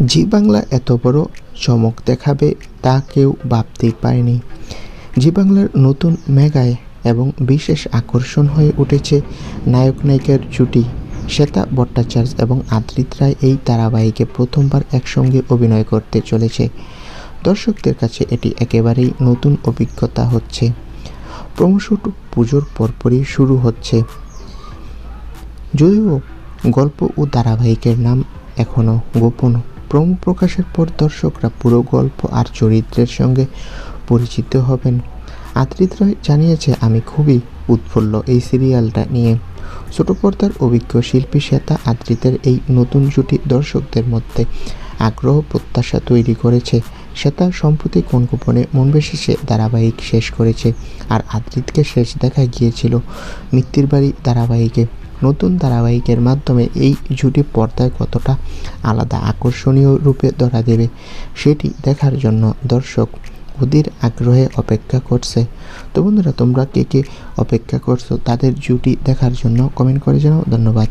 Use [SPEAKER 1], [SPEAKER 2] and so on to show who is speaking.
[SPEAKER 1] জি বাংলা এত বড় চমক দেখাবে তা কেউ ভাবতেই পারেনি। জি বাংলার নতুন মেগায় এবং বিশেষ আকর্ষণ হয়ে উঠেছে নায়ক নায়িকার জুটি। শ্বেতা ভট্টাচার্য এবং আদ্রিত রায় এই ধারাবাহিকে প্রথমবার একসঙ্গে অভিনয় করতে চলেছে। দর্শকদের কাছে এটি একেবারেই নতুন অভিজ্ঞতা হচ্ছে। প্রমোশুট পুজোর পরপরই শুরু হচ্ছে। যদিও গল্প ও ধারাবাহিকের নাম এখনও গোপন। প্রমো প্রকাশের পর দর্শকরা পুরো গল্প আর চরিত্রের সঙ্গে পরিচিত হবেন। আদ্রিত রায় জানিয়েছে, আমি খুবই উৎফুল্ল এই সিরিয়ালটা নিয়ে। ছোট পর্দার অভিজ্ঞ শিল্পী শ্বেতা আদ্রিতের এই নতুন জুটি দর্শকদের মধ্যে আগ্রহ প্রত্যাশা তৈরি করেছে। শ্বেতা সম্প্রতি কোন গোপনে মন বেশিছে ধারাবাহিক শেষ করেছে, আর আদ্রিতকে শেষ দেখা গিয়েছিল মৃত্যুর বাড়ি ধারাবাহিকে। নতুন ধারাবাহিকের মাধ্যমে এই জুটি পর্দায় কতটা আলাদা আকর্ষণীয় রূপে ধরা দেবে সেটি দেখার জন্য দর্শক অধীর আগ্রহে অপেক্ষা করছে। তো বন্ধুরা, তোমরা কে কে অপেক্ষা করছ তাদের জুটি দেখার জন্য কমেন্ট করে জানাও। ধন্যবাদ।